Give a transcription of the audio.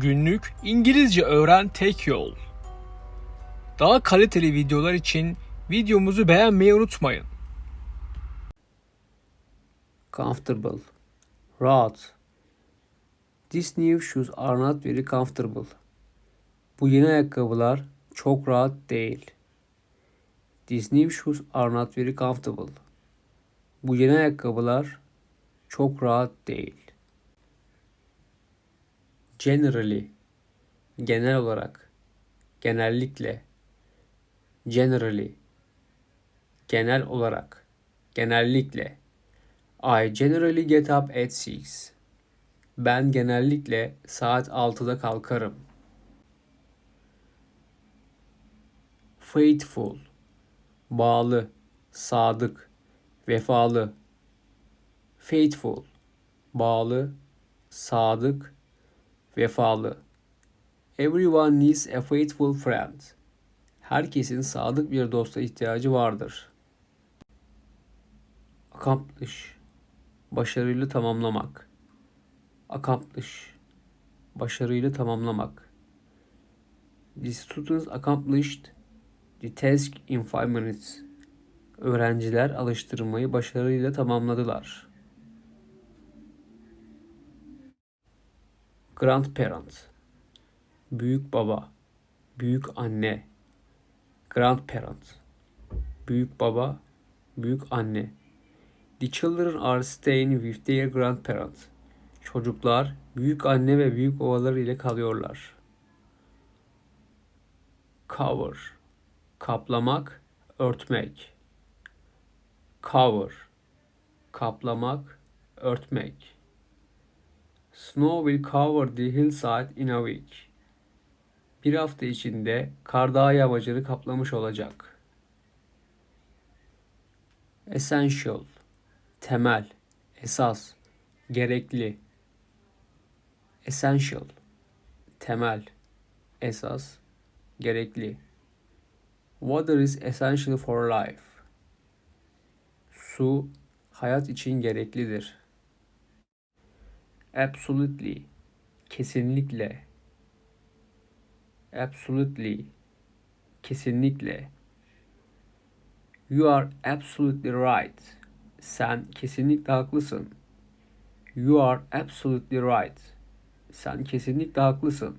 Günlük İngilizce öğren tek yol. Daha kaliteli videolar için videomuzu beğenmeyi unutmayın. Comfortable. Rahat. These new shoes are not very comfortable. Bu yeni ayakkabılar çok rahat değil. These new shoes are not very comfortable. Bu yeni ayakkabılar çok rahat değil. Generally. Genel olarak. Genellikle. Generally. Genel olarak. Genellikle. I generally get up at 6. Ben genellikle saat 6'da kalkarım. Faithful. Bağlı, sadık, vefalı. Faithful. Bağlı, sadık, vefalı. Everyone needs a faithful friend. Herkesin sadık bir dosta ihtiyacı vardır. Accomplish. Başarıyla tamamlamak. Accomplish. Başarıyla tamamlamak. The students accomplished the task in five minutes. Öğrenciler alıştırmayı başarıyla tamamladılar. Grandparent. Büyük baba, büyük anne. Grandparent. Büyük baba, büyük anne. The children are staying with their grandparents. Çocuklar büyük anne ve büyük babaları ile kalıyorlar. Cover. Kaplamak, örtmek. Cover. Kaplamak, örtmek. Snow will cover the hillside in a week. Bir hafta içinde kar dağ yamacını kaplamış olacak. Essential temel, esas, gerekli. Essential, temel, esas, gerekli. Water is essential for life. Su, hayat için gereklidir. Absolutely, kesinlikle. Absolutely, kesinlikle. You are absolutely right. Sen kesinlikle haklısın. You are absolutely right. Sen kesinlikle haklısın.